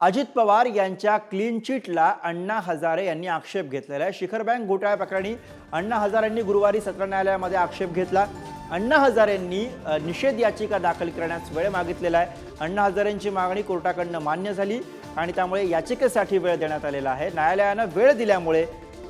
अजित पवार यांच्या क्लीन चिटला अण्णा हजारे यांनी आक्षेप घेतलेला आहे. शिखर बँक घोटाळ्या प्रकरणी अण्णा हजारेंनी गुरुवारी सत्र न्यायालयामध्ये आक्षेप घेतला. अण्णा हजारेंनी निषेध याचिका दाखल करण्यास वेळ मागितलेला आहे. अण्णा हजारेंची मागणी कोर्टाकडनं मान्य झाली आणि त्यामुळे याचिकेसाठी वेळ देण्यात आलेला आहे. न्यायालयानं वेळ दिल्यामुळे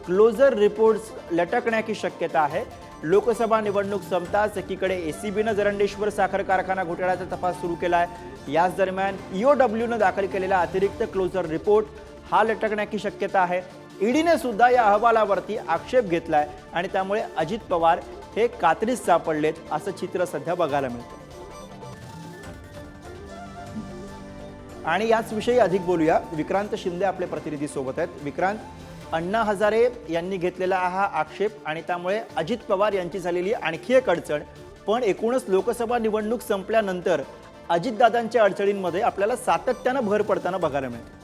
क्लोजर रिपोर्ट्स लटकण्याची शक्यता आहे. लोकसभा निवडणूक संपताच एकीकडे एसीबीनं जरंडेश्वर साखर कारखाना घोटाळ्याचा तपास सुरू केला आहे याच दरम्यान ईओ डब्ल्यूनं दाखल केलेला अतिरिक्त क्लोजर रिपोर्ट हा लटकण्याची शक्यता आहे. ईडीने सुद्धा या अहवालावरती आक्षेप घेतलाय आणि त्यामुळे अजित पवार हे कात्रीस सापडलेत असं चित्र सध्या बघायला मिळतं आणि याच विषयी अधिक बोलूया. विक्रांत शिंदे आपले प्रतिनिधी सोबत आहेत. विक्रांत अण्णा हजारे यांनी घेतलेला हा आक्षेप आणि त्यामुळे अजित पवार यांची झालेली आणखी एक अडचण. पण एकूणच लोकसभा निवडणूक संपल्यानंतर अजितदादांच्या अडचणींमध्ये आपल्याला सातत्यानं भर पडताना बघायला मिळते.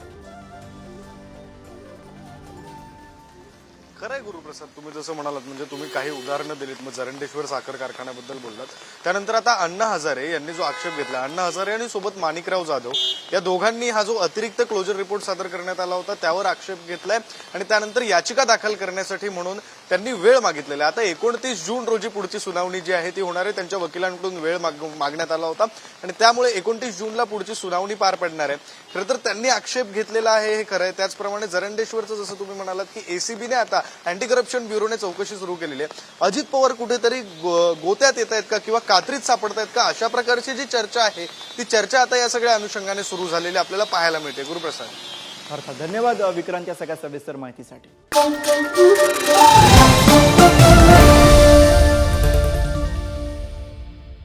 खरंय गुरुप्रसाद तुम्ही जसं म्हणालात म्हणजे तुम्ही काही उदाहरणं दिलीत मग जरंडेश्वर साखर कारखान्याबद्दल बोललात. त्यानंतर आता अण्णा हजारे यांनी जो आक्षेप घेतला अण्णा हजारे आणि सोबत माणिकराव जाधव या दोघांनी हा जो अतिरिक्त क्लोजर रिपोर्ट सादर करण्यात आला होता त्यावर आक्षेप घेतलाय. आणि त्यानंतर याचिका दाखल करण्यासाठी म्हणून त्यांनी वेळ मागितलेला आहे. आता एकोणतीस जून रोजी पुढची सुनावणी जी आहे ती होणार आहे. त्यांच्या वकिलांकडून वेळ माग- मागण्यात आला होता. आणि त्यामुळे एकोणतीस जूनला पुढची सुनावणी पार पडणार आहे. खरं तर त्यांनी आक्षेप घेतलेला आहे हे खरं आहे. त्याचप्रमाणे जरंडेश्वरचं जसं तुम्ही म्हणालात की एसीबीने आता अँटी करप्शन ब्युरोने चौकशी सुरू केलेली आहे. अजित पवार कुठेतरी गोत्यात येत आहेत का किंवा कात्रीत सापडत आहेत का? अशा प्रकारची जी चर्चा आहे ती चर्चा आता या सगळ्या अनुषंगाने सुरू झालेली आपल्याला पाहायला मिळते. गुरुप्रसाद. अर्थात धन्यवाद विक्रांत या सगळ्या सविस्तर माहितीसाठी.